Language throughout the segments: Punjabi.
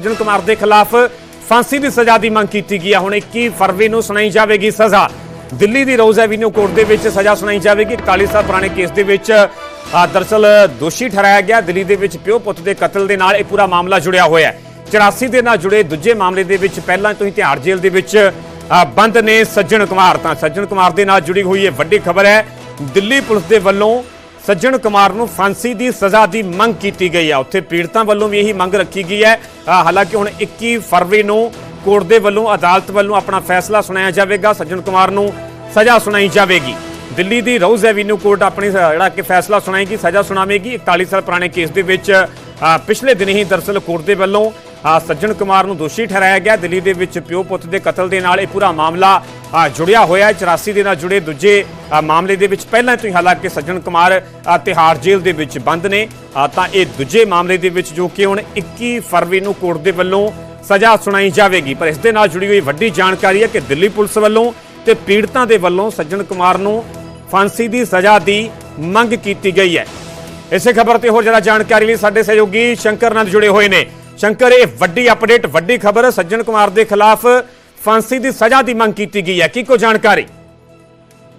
ਸੱਜਣ ਕੁਮਾਰ ਦੇ ਖਿਲਾਫ ਫਾਂਸੀ ਦੀ ਸਜ਼ਾ ਦੀ ਮੰਗ ਕੀਤੀ ਗਈ ਹੈ ਹੁਣ 21 ਫਰਵਰੀ ਨੂੰ ਸੁਣਾਈ ਜਾਵੇਗੀ ਸਜ਼ਾ? ਦਿੱਲੀ ਦੀ ਰੋਜ਼ ਐਵੀਨਿਊ ਕੋਰਟ ਦੇ ਵਿੱਚ ਸਜ਼ਾ ਸੁਣਾਈ ਜਾਵੇਗੀ। 41 ਸਾਲ ਪੁਰਾਣੇ ਕੇਸ ਦੇ ਵਿੱਚ ਆ, ਦਰਅਸਲ ਦੋਸ਼ੀ ਠਹਿਰਾਇਆ ਗਿਆ। ਦਿੱਲੀ ਦੇ ਵਿੱਚ ਪਿਓ ਪੁੱਤ ਦੇ ਕਤਲ ਦੇ ਨਾਲ ਇਹ ਪੂਰਾ ਮਾਮਲਾ ਜੁੜਿਆ ਹੋਇਆ ਹੈ। 84 ਦੇ ਨਾਲ ਜੁੜੇ ਦੂਜੇ ਮਾਮਲੇ ਦੇ ਵਿੱਚ ਪਹਿਲਾਂ ਤੋਂ ਹੀ ਤਿਹਾੜ ਜੇਲ੍ਹ ਦੇ ਵਿੱਚ ਬੰਦ ਨੇ ਸੱਜਣ ਕੁਮਾਰ। ਤਾਂ ਸੱਜਣ ਕੁਮਾਰ ਦੇ ਨਾਲ ਜੁੜੀ ਹੋਈ ਇਹ ਵੱਡੀ ਖਬਰ ਹੈ। ਦਿੱਲੀ ਪੁਲਿਸ ਦੇ ਵੱਲੋਂ ਸੱਜਣ ਕੁਮਾਰ ਨੂੰ ਫਾਂਸੀ ਦੀ ਸਜ਼ਾ ਦੀ ਮੰਗ ਕੀਤੀ ਗਈ ਹੈ ਉੱਥੇ ਪੀੜਤਾਂ ਵੱਲੋਂ ਵੀ ਇਹੀ ਮੰਗ ਰੱਖੀ ਗਈ ਹੈ। ਹਾਲਾਂਕਿ ਹੁਣ 21 ਫਰਵਰੀ ਨੂੰ ਕੋਰਟ ਦੇ ਵੱਲੋਂ, ਅਦਾਲਤ ਵੱਲੋਂ ਆਪਣਾ ਫੈਸਲਾ ਸੁਣਾਇਆ ਜਾਵੇਗਾ। ਸੱਜਣ ਕੁਮਾਰ ਨੂੰ ਸਜ਼ਾ ਸੁਣਾਈ ਜਾਵੇਗੀ। ਦਿੱਲੀ ਦੀ ਰੋਜ਼ ਐਵੀਨਿਊ ਕੋਰਟ ਆਪਣੀ ਜਿਹੜਾ ਕਿ ਫੈਸਲਾ ਸੁਣਾਏਗੀ, ਸਜ਼ਾ ਸੁਣਾਵੇਗੀ। 41 ਸਾਲ ਪੁਰਾਣੇ ਕੇਸ ਦੇ ਵਿੱਚ ਪਿਛਲੇ ਦਿਨ ਹੀ ਦਰਅਸਲ ਕੋਰਟ ਦੇ ਵੱਲੋਂ ਸੱਜਣ ਕੁਮਾਰ ਨੂੰ ਦੋਸ਼ੀ ਠਹਿਰਾਇਆ ਗਿਆ। ਦਿੱਲੀ ਦੇ ਵਿੱਚ ਪਿਓ ਪੁੱਤ ਦੇ ਕਤਲ ਦੇ ਨਾਲ ਇਹ ਪੂਰਾ ਮਾਮਲਾ ਜੁੜਿਆ ਹੋਇਆ ਹੈ। 84 ਦੇ ਨਾਲ ਜੁੜੇ ਦੂਜੇ ਮਾਮਲੇ ਦੇ ਵਿੱਚ ਪਹਿਲਾਂ ਤੋਂ ਹੀ ਹਾਲਾਂਕਿ ਸੱਜਣ ਕੁਮਾਰ ਤਿਹਾੜ ਜੇਲ੍ਹ ਦੇ ਵਿੱਚ ਬੰਦ ਨੇ। ਤਾਂ ਇਹ ਦੂਜੇ ਮਾਮਲੇ ਦੇ ਵਿੱਚ ਜੋ ਕਿ ਹੁਣ 21 ਫਰਵਰੀ ਨੂੰ ਕੋਰਟ ਦੇ ਵੱਲੋਂ ਸਜ਼ਾ ਸੁਣਾਈ ਜਾਵੇਗੀ। ਪਰ ਇਸ ਦੇ ਨਾਲ ਜੁੜੀ ਹੋਈ ਵੱਡੀ ਜਾਣਕਾਰੀ ਹੈ ਕਿ ਦਿੱਲੀ ਪੁਲਿਸ ਵੱਲੋਂ ਤੇ ਪੀੜਤਾਂ ਦੇ ਵੱਲੋਂ ਸੱਜਣ ਕੁਮਾਰ ਨੂੰ ਫਾਂਸੀ ਦੀ ਸਜ਼ਾ ਦੀ ਮੰਗ ਕੀਤੀ ਗਈ ਹੈ। ਇਸੇ ਖਬਰ ਤੇ ਹੋਰ ਜਰਾ ਜਾਣਕਾਰੀ ਲਈ ਸਾਡੇ ਸਹਿਯੋਗੀ ਸ਼ੰਕਰ ਨੰਦ ਜੁੜੇ ਹੋਏ ਨੇ। ਸ਼ੰਕਰ ਇਹ ਵੱਡੀ ਅਪਡੇਟ ਵੱਡੀ ਖਬਰ ਹੈ ਸੱਜਣ ਕੁਮਾਰ ਦੇ ਖਿਲਾਫ ਫਾਂਸੀ ਦੀ ਸਜ਼ਾ ਦੀ ਮੰਗ ਕੀਤੀ गई है की को जानकारी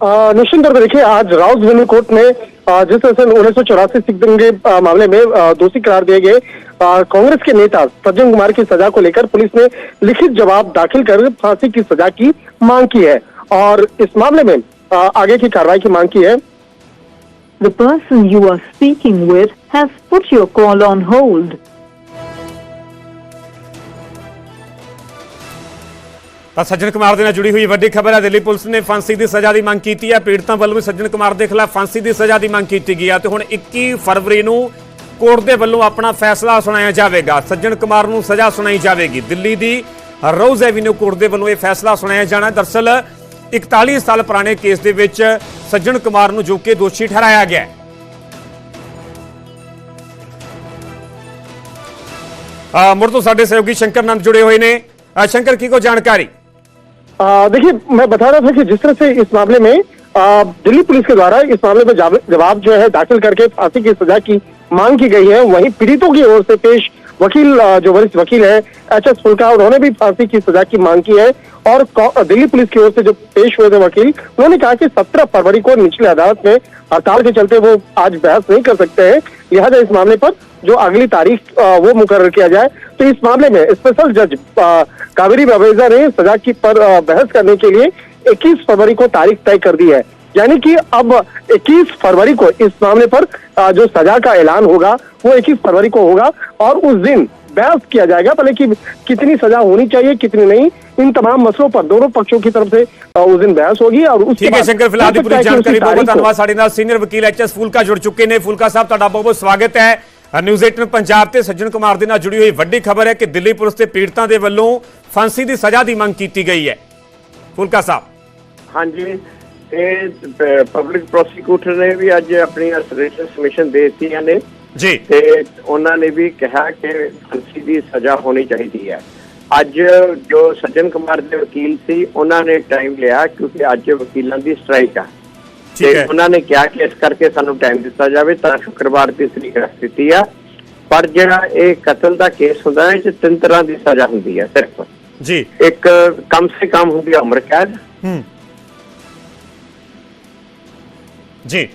अ, निश्चित तौर पर देखिए आज राउस वेन्यू कोर्ट में अ, जिस तरह से उन्नीस सौ चौरासी सिख दंगे अ, मामले में अ, दोषी करार दिए गए अ, कांग्रेस के नेता सज्जन कुमार की सजा को लेकर पुलिस ने लिखित जवाब दाखिल कर फांसी की सजा की मांग की है और इस मामले में अ, आगे की कार्रवाई की मांग की है The person you are speaking with has put your call on hold. ਤਾਂ ਸੱਜਣ ਕੁਮਾਰ ਦੇ ਨਾਲ ਜੁੜੀ ਹੋਈ ਵੱਡੀ ਖਬਰ ਹੈ ਦਿੱਲੀ ਪੁਲਿਸ ਨੇ ਫਾਂਸੀ ਦੀ ਸਜ਼ਾ ਦੀ ਮੰਗ ਕੀਤੀ ਹੈ। ਪੀੜਤਾਂ ਵੱਲੋਂ ਵੀ ਸੱਜਣ ਕੁਮਾਰ ਦੇ ਖਿਲਾਫ ਫਾਂਸੀ ਦੀ ਸਜ਼ਾ ਦੀ ਮੰਗ ਕੀਤੀ ਗਈ ਹੈ ਤੇ ਹੁਣ 21 ਫਰਵਰੀ ਨੂੰ ਕੋਰਟ ਦੇ ਵੱਲੋਂ ਆਪਣਾ ਫੈਸਲਾ ਸੁਣਾਇਆ ਜਾਵੇਗਾ। ਸੱਜਣ ਕੁਮਾਰ ਨੂੰ ਸਜ਼ਾ ਸੁਣਾਈ ਜਾਵੇਗੀ। ਦਿੱਲੀ ਦੀ ਰੋਜ਼ ਐਵੀਨਿਊ ਕੋਰਟ ਦੇ ਵੱਲੋਂ ਇਹ ਫੈਸਲਾ ਸੁਣਾਇਆ ਜਾਣਾ ਦਰਸਲ 41 ਸਾਲ ਪੁਰਾਣੇ ਕੇਸ ਦੇ ਵਿੱਚ ਸੱਜਣ ਕੁਮਾਰ ਨੂੰ ਜੋ ਕਿ ਦੋਸ਼ੀ ਠਹਿਰਾਇਆ ਗਿਆ ਹੈ। ਅ, ਮੁੜ ਤੋਂ ਸਾਡੇ ਸਹਿਯੋਗੀ ਸ਼ੰਕਰ ਨੰਦ ਜੁੜੇ ਹੋਏ ਨੇ। ਸ਼ੰਕਰ ਕੀ ਕੋ ਜਾਣਕਾਰੀ? देखिए, मैं बता रहा था कि जिस तरह से इस मामले में दिल्ली पुलिस के द्वारा इस मामले में जवाब जो है दाखिल करके फांसी की सजा की मांग की गई है। वहीं पीड़ितों की ओर से पेश वकील जो वरिष्ठ वकील है एच एस फुल्का, उन्होंने भी फांसी की सजा की मांग की है। और दिल्ली पुलिस की ओर से जो पेश हुए थे वकील, उन्होंने कहा कि सत्रह फरवरी को निचली अदालत में हड़ताल के चलते वो आज बहस नहीं कर सकते हैं। लिहाजा इस मामले पर जो अगली तारीख आ, वो मुकर किया जाए तो इस मामले में स्पेशल जज आ, कावेरी बवेजा ने सजा की पर आ, बहस करने के लिए 21 फरवरी को तारीख तय कर दी है यानी कि अब 21 फरवरी को इस मामले पर आ, जो सजा का ऐलान होगा वो 21 फरवरी को होगा और उस दिन बहस किया जाएगा भले कि कितनी सजा होनी चाहिए कितनी नहीं इन तमाम मसलों पर दोनों पक्षों की तरफ से आ, उस दिन बहस होगी और उसके ਠੀਕ ਹੈ बाद ਸ਼ੰਕਰ ਫਿਲਹਾਲ ਦੀ हो सकता ਪੂਰੀ है कि उसी ਜਾਣਕਾਰੀ ਬਹੁਤ तारीख को- ਧੰਨਵਾਦ ਸਾਡੇ ਨਾਲ ਸੀਨੀਅਰ ਵਕੀਲ ਐਚਐਸ ਫੂਲਕਾ ਜੁੜ ਚੁੱਕੇ ਨੇ ਫੂਲਕਾ ਸਾਹਿਬ ਤੁਹਾਡਾ ਬਹੁਤ ਬਹੁਤ ਸਵਾਗਤ ਹੈ ਅ, ਨਿਊਜ਼ 18 ਪੰਜਾਬ ਤੇ ਸੱਜਣ ਕੁਮਾਰ ਦੇ ਨਾਲ ਜੁੜੀ ਹੋਈ ਵੱਡੀ ਖਬਰ ਹੈ ਕਿ ਦਿੱਲੀ ਪੁਲਿਸ ਤੇ ਪੀੜਤਾਂ ਦੇ ਵੱਲੋਂ ਫਾਂਸੀ ਦੀ ਸਜ਼ਾ ਦੀ ਮੰਗ ਕੀਤੀ ਗਈ ਹੈ। ਫੂਲਕਾ ਸਾਹਿਬ। ਹਾਂਜੀ ਇਹ ਪਬਲਿਕ ਪ੍ਰੋਸੀਕਿਊਟਰ ਨੇ ਵੀ ਅੱਜ ਆਪਣੀ ਰਿਟਨ ਸਬਮਿਸ਼ਨ ਦੇ ਦਿੱਤੀਆਂ ਨੇ। ਜੀ। ਤੇ ਉਹਨਾਂ ਨੇ ਵੀ ਕਿਹਾ ਕਿ ਫਾਂਸੀ ਦੀ ਸਜ਼ਾ ਹੋਣੀ ਚਾਹੀਦੀ ਹੈ। ਅੱਜ ਜੋ ਸੱਜਣ ਕੁਮਾਰ ਦੇ ਵਕੀਲ ਸੀ ਉਹਨਾਂ ਨੇ ਟਾਈਮ ਲਿਆ ਕਿਉਂਕਿ ਅੱਜ ਵਕੀਲਾਂ ਦੀ ਸਟ੍ਰਾਈਕ ਆ। ਤੇ ਉਹਨਾਂ ਨੇ ਕਿਹਾ ਕਿ ਇਸ ਕਰਕੇ ਸਾਨੂੰ ਟਾਈਮ ਦਿੱਤਾ ਜਾਵੇ ਤਾਂ ਸ਼ੁੱਕਰਵਾਰ ਦੀ ਤਰੀਕ ਦਿੱਤੀ ਆ। ਪਰ ਜਿਹੜਾ ਇਹ ਕਤਲ ਦਾ ਕੇਸ ਹੁੰਦਾ ਹੈ ਇਹ ਤਿੰਨ ਤਰ੍ਹਾਂ ਦੀ ਸਜ਼ਾ ਹੁੰਦੀ ਹੈ ਸਿਰਫ। ਜੀ। ਇੱਕ ਕਮ ਸੇ ਕਮ ਹੁੰਦੀ ਹੈ ਉਮਰ ਕੈਦ। ਹੂੰ। ਜੀ।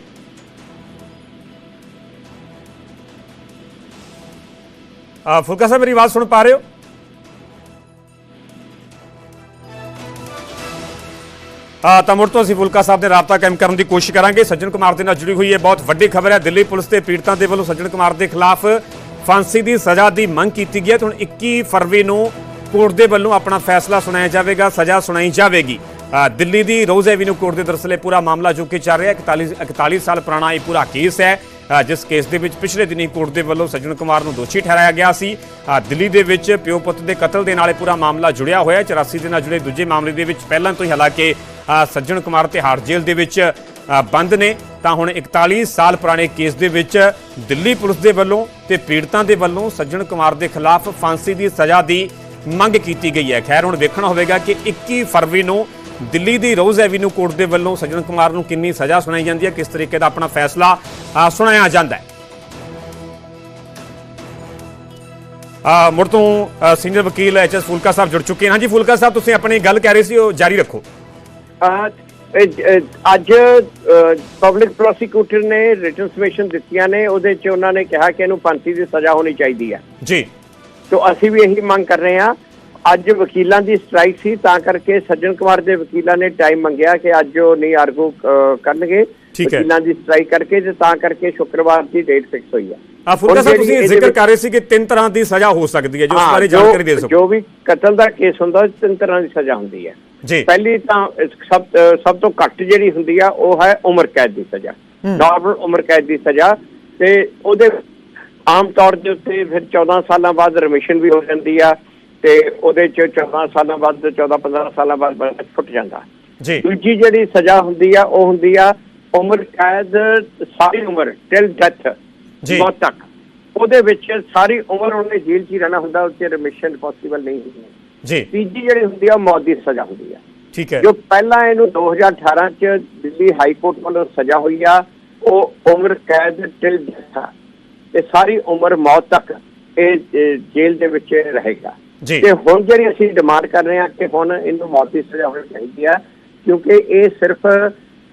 ਆ ਫੁਲਕਾ ਸਾਹਿਬ ਮੇਰੀ ਆਵਾਜ਼ ਸੁਣ ਪਾ ਰਹੇ ਹੋ? ਤਾਂ ਮੁੜ ਤੋਂ ਅਸੀਂ ਫੁਲਕਾ ਸਾਹਿਬ ਦੇ ਰਾਬਤਾ ਕਾਇਮ ਕਰਨ ਦੀ ਕੋਸ਼ਿਸ਼ ਕਰਾਂਗੇ। ਸੱਜਣ ਕੁਮਾਰ ਦੇ ਨਾਲ ਜੁੜੀ ਹੋਈ ਇਹ ਬਹੁਤ ਵੱਡੀ ਖਬਰ ਹੈ। ਦਿੱਲੀ ਪੁਲਿਸ ਦੇ ਪੀੜਤਾਂ ਦੇ ਵੱਲੋਂ ਸੱਜਣ ਕੁਮਾਰ ਦੇ ਖਿਲਾਫ ਫਾਂਸੀ ਦੀ ਸਜ਼ਾ ਦੀ ਮੰਗ ਕੀਤੀ ਗਈ ਹੈ ਤੇ ਹੁਣ 21 ਫਰਵਰੀ ਨੂੰ ਕੋਰਟ ਦੇ ਵੱਲੋਂ ਆਪਣਾ ਫੈਸਲਾ ਸੁਣਾਇਆ ਜਾਵੇਗਾ, ਸਜ਼ਾ ਸੁਣਾਈ ਜਾਵੇਗੀ। ਦਿੱਲੀ ਦੀ ਰੋਜ਼ ਐਵੀਨਿਊ ਕੋਰਟ ਦੇ ਦਰਸਲੇ ਪੂਰਾ ਮਾਮਲਾ ਜੋ ਕਿ ਚੱਲ ਰਿਹਾ ਹੈ 41 41 ਸਾਲ ਪੁਰਾਣਾ ਇਹ ਪੂਰਾ ਕੇਸ ਹੈ। ਜਿਸ ਕੇਸ ਦੇ ਵਿੱਚ ਪਿਛਲੇ ਦਿਨੀ ਕੋਰਟ ਦੇ ਵੱਲੋਂ ਸੱਜਣ ਕੁਮਾਰ ਨੂੰ ਦੋਸ਼ੀ ਠਹਿਰਾਇਆ ਗਿਆ ਸੀ। ਦਿੱਲੀ ਦੇ ਵਿੱਚ ਪਿਓ ਪੁੱਤ ਦੇ ਕਤਲ ਦੇ ਨਾਲ ਇਹ ਪੂਰਾ ਮਾਮਲਾ ਜੁੜਿਆ ਹੋਇਆ ਹੈ। 84 ਦੇ ਨਾਲ ਜੁੜੇ ਦੂਜੇ ਮਾਮਲੇ ਦੇ ਵਿੱਚ ਪਹਿਲਾਂ ਤੋਂ ਹੀ ਹਾਲਾਂਕਿ ਸੱਜਣ ਕੁਮਾਰ ਤਿਹਾੜ ਜੇਲ੍ਹ ਦੇ ਵਿੱਚ ਬੰਦ ਨੇ। ਤਾਂ ਹੁਣ 41 ਸਾਲ ਪੁਰਾਣੇ ਕੇਸ ਦੇ ਵਿੱਚ ਦਿੱਲੀ ਪੁਲਿਸ ਦੇ ਵੱਲੋਂ ਤੇ ਪੀੜਤਾਂ ਦੇ ਵੱਲੋਂ ਸੱਜਣ ਕੁਮਾਰ ਦੇ ਖਿਲਾਫ ਫਾਂਸੀ ਦੀ ਸਜ਼ਾ ਦੀ ਮੰਗ ਕੀਤੀ ਗਈ ਹੈ। ਖੈਰ ਹੁਣ ਵੇਖਣਾ ਹੋਵੇਗਾ ਕਿ 21 ਫਰਵਰੀ ਨੂੰ ਦਿੱਲੀ ਦੀ ਰੋਜ਼ ਐਵੀਨਿਊ ਕੋਰਟ ਦੇ ਵੱਲੋਂ ਸੱਜਣ ਕੁਮਾਰ ਨੂੰ ਕਿੰਨੀ ਸਜ਼ਾ ਸੁਣਾਈ ਜਾਂਦੀ ਹੈ ਕਿਸ ਤਰੀਕੇ ਦਾ ਆਪਣਾ ਫੈਸਲਾ ਸੁਣਾਇਆ ਜਾਂਦਾ ਹੈ। ਅ, ਮੁੜ ਤੋਂ ਸੀਨੀਅਰ ਵਕੀਲ ਐਚ ਐਸ ਫੁਲਕਾ ਸਾਹਿਬ ਜੁੜ ਚੁੱਕੇ ਹਨ ਹਾਂਜੀ ਫੁਲਕਾ ਸਾਹਿਬ ਤੁਸੀਂ ਆਪਣੀ ਗੱਲ ਕਹਿ ਰਹੇ ਸੀ ਉਹ ਜਾਰੀ ਰੱਖੋ। ਅੱਜ ਪਬਲਿਕ ਪ੍ਰੋਸੀਕਿਊਟਰ ਨੇ ਰਿਟਨ ਸਬਮਿਸ਼ਨ ਦਿੱਤੀਆਂ ਨੇ ਉਹਦੇ 'ਚ ਉਹਨਾਂ ਨੇ ਕਿਹਾ ਕਿ ਇਹਨੂੰ ਫਾਂਸੀ ਦੀ ਸਜ਼ਾ ਹੋਣੀ ਚਾਹੀਦੀ ਹੈ। ਜੀ। ਤੋ ਅਸੀਂ ਵੀ ਇਹੀ ਮੰਗ ਕਰ ਰਹੇ ਹਾਂ। ਅੱਜ ਵਕੀਲਾਂ ਦੀ ਸਟ੍ਰਾਈਕ ਸੀ ਤਾਂ ਕਰਕੇ ਸੱਜਣ ਕੁਮਾਰ ਦੇ ਵਕੀਲਾਂ ਨੇ ਟਾਈਮ ਮੰਗਿਆ ਕਿ ਅੱਜ ਉਹ ਨਹੀਂ ਆਰਗੂ ਕਰਨਗੇ। ਵਕੀਲਾਂ ਦੀ ਸਟ੍ਰਾਈਕ ਕਰਕੇ ਤੇ ਤਾਂ ਕਰਕੇ ਸ਼ੁੱਕਰਵਾਰ ਦੀ ਡੇਟ ਫਿਕਸ ਹੋਈ ਹੈ। ਆ ਹੁਣ ਸਾਹਿਬ ਤੁਸੀਂ ਜ਼ਿਕਰ ਕਰ ਰਹੇ ਸੀ ਕਿ ਤਿੰਨ ਤਰ੍ਹਾਂ ਦੀ ਸਜ਼ਾ ਹੋ ਸਕਦੀ ਹੈ ਜੋ ਉਸ ਬਾਰੇ ਜਾਣਕਾਰੀ ਦੇ ਸਕੋ। ਜੋ ਵੀ ਕਤਲ ਦਾ ਕੇਸ ਹੁੰਦਾ ਤਿੰਨ ਤਰ੍ਹਾਂ ਦੀ ਸਜ਼ਾ ਹੁੰਦੀ ਹੈ। ਪਹਿਲੀ ਤਾਂ ਸਭ ਸਭ ਤੋਂ ਘੱਟ ਜਿਹੜੀ ਹੁੰਦੀ ਆ ਉਹ ਹੈ ਉਮਰ ਕੈਦ ਦੀ ਸਜ਼ਾ। ਨਾਰਮਲ ਉਮਰ ਕੈਦ ਦੀ ਸਜ਼ਾ ਤੇ ਉਹਦੇ ਆਮ ਤੌਰ ਦੇ ਉੱਤੇ ਫਿਰ 14 ਸਾਲਾਂ ਬਾਅਦ ਰਿਮਿਸ਼ਨ ਵੀ ਹੋ ਜਾਂਦੀ ਆ ਤੇ ਉਹਦੇ ਚ 14 ਸਾਲਾਂ ਬਾਅਦ 14 15 ਸਾਲਾਂ ਬਾਅਦ ਬੰਦਾ ਛੁੱਟ ਜਾਂਦਾ। ਜੀ। ਦੂਜੀ ਜਿਹੜੀ ਸਜ਼ਾ ਹੁੰਦੀ ਆ ਉਹ ਹੁੰਦੀ ਆ ਉਮਰ ਕੈਦ ਸਾਰੀ ਉਮਰ ਟਿਲ ਡੈਥ ਜੀ। ਮੌਤ ਤੱਕ। ਉਹਦੇ ਵਿੱਚ ਸਾਰੀ ਉਮਰ ਉਹਨੇ ਜੇਲ੍ਹ 'ਚ ਹੀ ਰਹਿਣਾ ਹੁੰਦਾ ਉੱਥੇ ਰਿਮਿਸ਼ਨ ਪੋਸੀਬਲ ਨਹੀਂ ਹੁੰਦੀ। ਜੀ। ਤੀਜੀ ਜਿਹੜੀ ਹੁੰਦੀ ਆ ਮੌਤ ਦੀ ਸਜ਼ਾ ਹੁੰਦੀ ਆ। ਠੀਕ ਹੈ। ਜੋ ਪਹਿਲਾਂ ਇਹਨੂੰ 2018 ਚ ਦਿੱਲੀ ਹਾਈ ਕੋਰਟ ਵੱਲੋਂ ਸਜ਼ਾ ਹੋਈ ਆ ਉਹ ਉਮਰ ਕੈਦ ਟਿਲ ਆ। ਤੇ ਸਾਰੀ ਉਮਰ ਮੌਤ ਤੱਕ ਇਹ ਜੇਲ੍ਹ ਦੇ ਵਿੱਚ ਰਹੇਗਾ। ਤੇ ਹੁਣ ਜਿਹੜੀ ਅਸੀਂ ਡਿਮਾਂਡ ਕਰ ਰਹੇ ਹਾਂ ਕਿ ਹੁਣ ਇਹਨੂੰ ਮੌਤ ਦੀ ਸਜ਼ਾ ਹੋਣੀ ਚਾਹੀਦੀ ਆ ਕਿਉਂਕਿ ਇਹ ਸਿਰਫ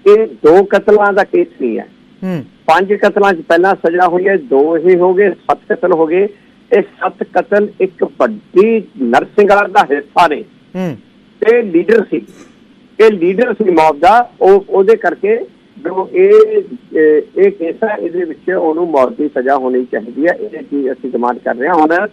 ਇਹ ਦੋ ਕਤਲਾਂ ਦਾ ਕੇਸ ਨਹੀਂ ਹੈ ਹੂੰ। ਪੰਜ ਕਤਲਾਂ 'ਚ ਪਹਿਲਾਂ ਸਜ਼ਾ ਹੋਈ ਹੈ ਦੋ ਹੀ ਹੋ ਗਏ ਸੱਤ ਕਤਲ ਹੋ ਗਏ। ਇਹ ਸੱਤ ਕਤਲ ਇੱਕ ਵੱਡੀ ਨਰਸਿੰਘਾਰ ਦਾ ਹਿੱਸਾ ਨੇ। ਹੂੰ। ਤੇ ਲੀਡਰ ਸੀ। ਇਹ ਲੀਡਰ ਸੀ ਮੌਤ ਦਾ ਉਹ ਉਹਦੇ ਕਰਕੇ ਜੋ ਇਹ ਇਹ ਕੇਸ ਹੈ ਇਹਦੇ ਵਿੱਚ ਉਹਨੂੰ ਮੌਤ ਦੀ ਸਜ਼ਾ ਹੋਣੀ ਚਾਹੀਦੀ ਹੈ। ਇਹ ਕੀ ਅਸੀਂ ਡਿਮਾਂਡ ਕਰ ਰਹੇ ਹਾਂ। ਹੁਣ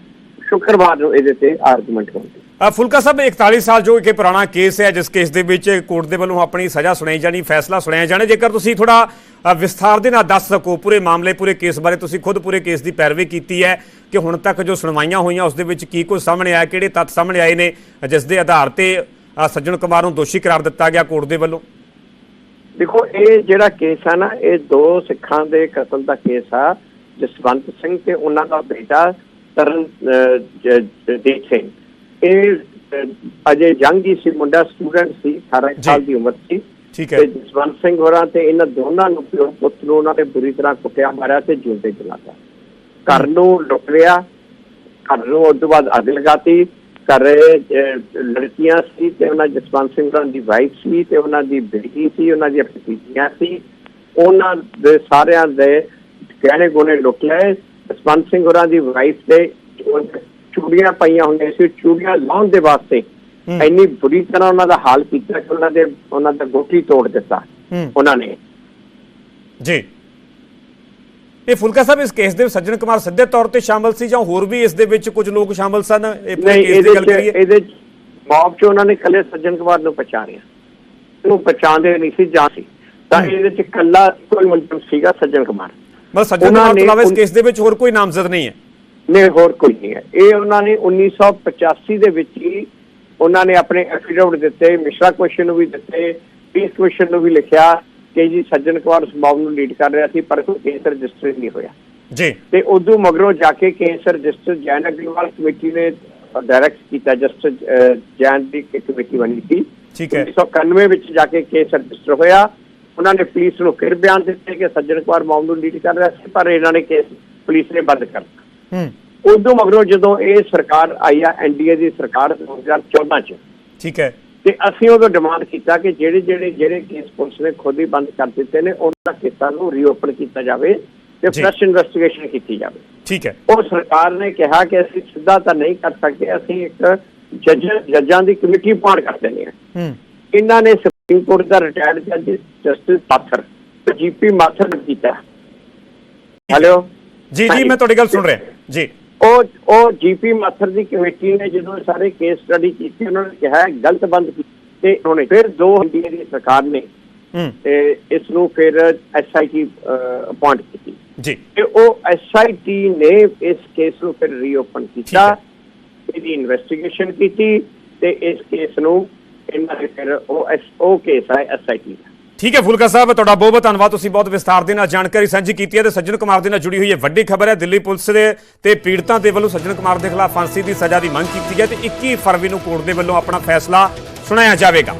ਸ਼ੁੱਕਰਵਾਰ ਨੂੰ ਇਹਦੇ ਤੇ ਆਰਗੂਮੈਂਟ ਹੋਊਗੀ। ਅ, ਫੁਲਕਾ ਸਾਹਿਬ 41 ਸਾਲ ਜੋ ਇੱਕ ਪੁਰਾਣਾ ਕੇਸ ਹੈ ਜਿਸ ਕੇਸ ਦੇ ਵਿੱਚ ਕੋਰਟ ਦੇ ਵੱਲੋਂ ਆਪਣੀ ਸਜ਼ਾ ਸੁਣਾਈ ਜਾਣੀ ਫੈਸਲਾ ਸੁਣਾਇਆ ਜਾਣਾ। ਜੇਕਰ ਤੁਸੀਂ ਥੋੜਾ ਵਿਸਥਾਰ ਦੇ ਨਾਲ ਦੱਸ ਸਕੋ ਪੂਰੇ ਮਾਮਲੇ ਪੂਰੇ ਕੇਸ ਬਾਰੇ ਤੁਸੀਂ ਖੁਦ ਪੂਰੇ ਕੇਸ ਦੀ ਪੈਰਵੀ ਕੀਤੀ ਹੈ। ਕਿ ਹੁਣ ਤੱਕ ਜੋ ਸੁਣਵਾਈਆਂ ਹੋਈਆਂ ਉਸ ਦੇ ਵਿੱਚ ਕੀ ਕੁਝ ਸਾਹਮਣੇ ਆਇਆ ਕਿਹੜੇ ਤੱਥ ਸਾਹਮਣੇ ਆਏ ਨੇ ਜਿਸ ਦੇ ਆਧਾਰ ਤੇ ਸੱਜਣ ਕੁਮਾਰ ਨੂੰ ਦੋਸ਼ੀ ਕਰਾਰ ਦਿੱਤਾ ਗਿਆ ਕੋਰਟ ਦੇ ਵੱਲੋਂ? ਦੇਖੋ ਇਹ ਜਿਹੜਾ ਕੇਸ ਆ ਨਾ ਇਹ ਦੋ ਸਿੱਖਾਂ ਦੇ ਕਤਲ ਦਾ ਕੇਸ ਆ ਜਸਵੰਤ ਸਿੰਘ ਤੇ ਉਹਨਾਂ ਦਾ ਬੇਟਾ ਤਰਨ ਜਗਦੀਪ ਸਿੰਘ। ਇਹ ਅਜੇ ਜੰਗ ਹੀ ਸੀ ਮੁੰਡਾ ਸਟੂਡੈਂਟ ਸੀ 18 ਜੀ। ਸਾਲ ਦੀ ਉਮਰ ਸੀ। ਠੀਕ ਹੈ। ਤੇ ਜਸਵੰਤ ਸਿੰਘ ਹੋਰਾਂ ਤੇ ਇਹਨਾਂ ਦੋਨਾਂ ਨੂੰ ਪਿਓ ਪੁੱਤ ਨੂੰ ਉਹਨਾਂ ਨੇ ਬੁਰੀ ਤਰ੍ਹਾਂ ਕੁੱਟਿਆ ਮਾਰਿਆ ਤੇ ਜਿਉਂਦੇ ਜਲਾਤਾ। ਘਰ ਨੂੰ ਲੁੱਟ ਲਿਆ। ਘਰ ਨੂੰ ਉਸ ਤੋਂ ਬਾਅਦ ਅੱਗ ਲਗਾਤੀ ਘਰ ਅਹ, ਲੜਕੀਆਂ ਸੀ ਤੇ ਉਹਨਾਂ ਜਸਵੰਤ ਸਿੰਘ ਹੋਰਾਂ ਦੀ ਵਾਈਫ ਸੀ ਤੇ ਉਹਨਾਂ ਦੀ ਬੇਟੀ ਸੀ ਉਹਨਾਂ ਦੀਆਂ ਭਤੀਜੀਆਂ ਸੀ। ਉਹਨਾਂ ਦੇ ਸਾਰਿਆਂ ਦੇ ਗਹਿਣੇ ਗੁਣੇ ਲੁੱਟ ਲਏ। ਜਸਵੰਤ ਸਿੰਘ ਹੋਰਾਂ ਦੀ ਵਾਈਫ ਦੇ ਚੂੜੀਆਂ ਪਾਈਆਂ ਹੁੰਦੀਆਂ ਸੀ। ਚੂੜੀਆਂ ਲਾਉਣ ਦੇ ਵਾਸਤੇ। ਇੰਨੀ ਬੁਰੀ ਤਰ੍ਹਾਂ ਉਹਨਾਂ ਦਾ ਹਾਲ ਕੀਤਾ ਕਿ ਉਹਨਾਂ ਦੇ ਉਹਨਾਂ ਦਾ ਗੋਟੀ ਤੋੜ ਦਿੱਤਾ ਉਹਨਾਂ ਨੇ। ਜੀ। ਇਹ ਫੁਲਕਾ ਸਾਹਿਬ ਇਸ ਕੇਸ ਦੇ ਵਿੱਚ ਸੱਜਣ ਕੁਮਾਰ ਸਿੱਧੇ ਤੌਰ ਤੇ ਸ਼ਾਮਲ ਸੀ ਜਾਂ ਹੋਰ ਵੀ ਇਸ ਦੇ ਵਿੱਚ ਕੁਝ ਲੋਕ ਸ਼ਾਮਲ ਸਨ? ਇਹ ਪੂਰੇ ਨਹੀਂ ਕੇਸ ਦੀ ਗੱਲ ਕਰੀਏ। ਇਹਦੇ ਮੌਬ ਚ ਉਹਨਾਂ ਨੇ ਕੱਲੇ ਸੱਜਣ ਕੁਮਾਰ ਨੂੰ ਪਛਾਣਿਆ। ਉਹਨੂੰ ਪਛਾਣਦੇ ਨਹੀਂ ਸੀ ਜਾਂ ਸੀ। ਤਾਂ। ਇਹਦੇ ਚ ਕੱਲਾ ਕੋਈ ਮੁਲਜ਼ਮ ਸੀਗਾ ਸੱਜਣ ਕੁਮਾਰ। ਬਸ ਸੱਜਣ ਕੁਮਾਰ ਤੋਂ ਇਲਾਵਾ ਇਸ ਕੇਸ ਦੇ ਵਿੱਚ ਹੋਰ ਕੋਈ ਨਾਮਜ਼ਦ ਨਹੀਂ ਹੈ? ਨੇ ਹੋਰ ਕੋਈ ਨਹੀਂ ਹੈ। ਇਹ ਉਹਨਾਂ ਨੇ 1985 ਦੇ ਵਿੱਚ ਹੀ ਉਹਨਾਂ ਨੇ ਆਪਣੇ ਐਫੀਡੇਵਿਟ ਦਿੱਤੇ ਮਿਸ਼ਰਾ ਕੁਐਸਚਨ ਨੂੰ ਵੀ ਦਿੱਤੇ ਪੀਸ ਕੁਐਸਚਨ ਨੂੰ ਵੀ ਲਿਖਿਆ। ਕਿ ਜੀ ਸੱਜਣ ਕੁਮਾਰ ਉਸ ਮੌਬ ਨੂੰ ਲੀਡ ਕਰ ਰਿਹਾ ਸੀ ਪਰ ਕੋਈ ਕੇਸ ਰਜਿਸਟਰ ਨਹੀਂ ਹੋਇਆ। ਜੀ। ਤੇ ਉਦੋਂ ਮਗਰੋਂ ਜਾ ਕੇ case register Jain Agarwal committee ਨੇ ਡਾਇਰੈਕਟ ਕੀਤਾ ਜਸਟਿਸ ਜੈਨ ਦੀ ਕਮੇਟੀ ਬਣੀ ਸੀ। ਠੀਕ ਹੈ। 1991 ਵਿੱਚ ਜਾ ਕੇ ਕੇਸ ਰਜਿਸਟਰ ਹੋਇਆ। ਉਹਨਾਂ ਨੇ ਪੁਲਿਸ ਨੂੰ ਫਿਰ ਬਿਆਨ ਦਿੱਤੇ ਕਿ ਸੱਜਣ ਕੁਮਾਰ ਮਾਮਲੇ ਨੂੰ ਲੀਡ ਕਰ ਰਿਹਾ ਸੀ ਪਰ ਇਹਨਾਂ ਨੇ ਕੇਸ ਪੁਲਿਸ ਨੇ ਬੰਦ ਕਰ ਦਿੱਤਾ। ਹੂੰ। ਉਦੋਂ ਮਗਰੋਂ ਜਦੋਂ ਇਹ ਸਰਕਾਰ ਆਈ ਆ ਐਨਡੀਏ ਦੀ ਸਰਕਾਰ 2014 ਚ ਠੀਕ ਹੈ। ਤੇ ਅਸੀਂ ਉਦੋਂ ਡਿਮਾਂਡ ਕੀਤਾ ਕਿ ਜਿਹੜੇ ਜਿਹੜੇ ਜਿਹੜੇ ਕੇਸ ਪੁਲਿਸ ਨੇ ਖੁਦ ਹੀ ਬੰਦ ਕਰ ਦਿੱਤੇ ਨੇ ਉਹਨਾਂ ਕੇਸਾਂ ਨੂੰ ਰੀਓਪਨ ਕੀਤਾ ਜਾਵੇ ਤੇ। ਫਰੈਸ਼ ਇਨਵੈਸਟੀਗੇਸ਼ਨ ਕੀਤੀ ਜਾਵੇ। ਠੀਕ ਹੈ। ਉਹ ਸਰਕਾਰ ਨੇ ਕਿਹਾ ਕਿ ਅਸੀਂ ਸਿੱਧਾ ਤਾਂ ਨਹੀਂ ਕਰ ਸਕਦੇ ਅਸੀਂ ਇੱਕ ਜੱਜ ਜੱਜਾਂ ਦੀ ਕਮੇਟੀ ਪਾੜ ਕਰ ਦਿੰਦੇ ਹਾਂ। ਹੂੰ। ਇਹਨਾਂ ਨੇ ਸੁਪਰੀਮ ਕੋਰਟ ਦਾ ਰਿਟਾਇਰਡ ਜੱਜ ਜਸਟਿਸ ਮਾਥਰ ਜੀਪੀ ਮਾਥਰ ਨੇ ਕੀਤਾ। ਹੈਲੋ ਜੀ ਜੀ ਮੈਂ ਤੁਹਾਡੀ ਗੱਲ ਸੁਣ ਰਿਹਾ। ਜੀ। ਉਹ ਉਹ ਜੀਪੀ ਮਾਥਰ ਦੀ ਕਮੇਟੀ ਨੇ ਜਦੋਂ ਸਾਰੇ ਕੇਸ ਸਟੱਡੀ ਕੀਤੀ ਉਹਨਾਂ ਨੇ ਕਿਹਾ ਗਲਤ ਬੰਦ ਕੀਤੀ ਤੇ ਉਹਨੇ ਫਿਰ ਦੋ ਇੰਡੀਆ ਦੀ ਸਰਕਾਰ ਨੇ ਤੇ ਇਸ ਨੂੰ ਫਿਰ ਐਸਆਈਟੀ ਅਪਾਇੰਟ ਕੀਤੀ। ਜੀ। ਤੇ ਉਹ ਐਸਆਈਟੀ ਨੇ ਇਸ ਕੇਸ ਨੂੰ ਫਿਰ ਰੀਓਪਨ ਕੀਤਾ ਇਹਦੀ ਇਨਵੈਸਟੀਗੇਸ਼ਨ ਕੀਤੀ ਤੇ ਇਸ ਕੇਸ ਨੂੰ ਇਹਨਾਂ ਨੇ ਫਿਰ ਉਹ ਉਹ ਕੇਸ ਹੈ ਐਸਆਈਟੀ ਦਾ। ਠੀਕ ਹੈ, ਫੁਲਕਾ ਸਾਹਿਬ, ਤੁਹਾਡਾ ਬਹੁਤ ਬਹੁਤ ਧੰਨਵਾਦ। ਤੁਸੀਂ ਬਹੁਤ ਵਿਸਥਾਰ ਦੇ ਨਾਲ ਜਾਣਕਾਰੀ ਸਾਂਝੀ ਕੀਤੀ ਹੈ ਤੇ ਸੱਜਣ ਕੁਮਾਰ ਦੇ ਨਾਲ ਜੁੜੀ ਹੋਈ ਹੈ ਵੱਡੀ ਖਬਰ ਹੈ ਦਿੱਲੀ ਪੁਲਿਸ ਦੇ ਤੇ ਪੀੜਤਾਂ ਦੇ ਵੱਲੋਂ ਸੱਜਣ ਕੁਮਾਰ ਦੇ ਖਿਲਾਫ ਫਾਂਸੀ ਦੀ ਸਜ਼ਾ ਦੀ ਮੰਗ ਕੀਤੀ ਹੈ ਤੇ 21 ਫਰਵਰੀ ਨੂੰ ਕੋਰਟ ਦੇ ਵੱਲੋਂ ਆਪਣਾ ਫੈਸਲਾ ਸੁਣਾਇਆ ਜਾਵੇਗਾ।